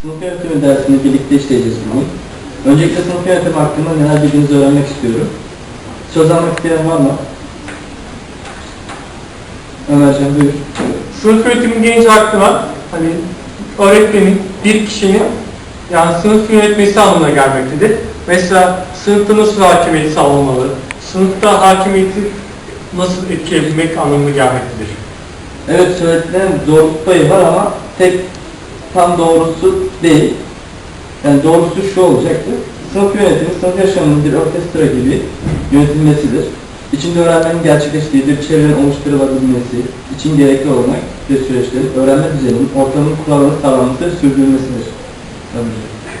Sınıf yönetimi dersini birlikte işleyeceğiz bugün. Öncelikle sınıf yönetimi hakkında neler bildiğinizi öğrenmek istiyorum. Söz almak isteyen var mı? Ömercan buyur. Sınıf yönetimi gelince aklıma hani öğretmenin bir kişinin yani sınıf yönetmesi anlamına gelmektedir. Mesela sınıfta nasıl hakimiyeti sağlanmalı, sınıfta hakimiyeti nasıl etkileyebilmek anlamına gelmektedir. Evet söylediğin doğruluk payı var ama tek tam doğrusu değil. Yani doğrusu şu olacaktır. Sınıf yönetimi sınıf yaşamının bir orkestra gibi yönetilmesidir. İçinde öğrenmenin gerçekleştiği bir çevrenin oluşturulabilmesi için gerekli olarak bir süreçlerin öğrenme düzeninin ortamının kurallarını sağlaması ve sürdürülmesidir. Tabii.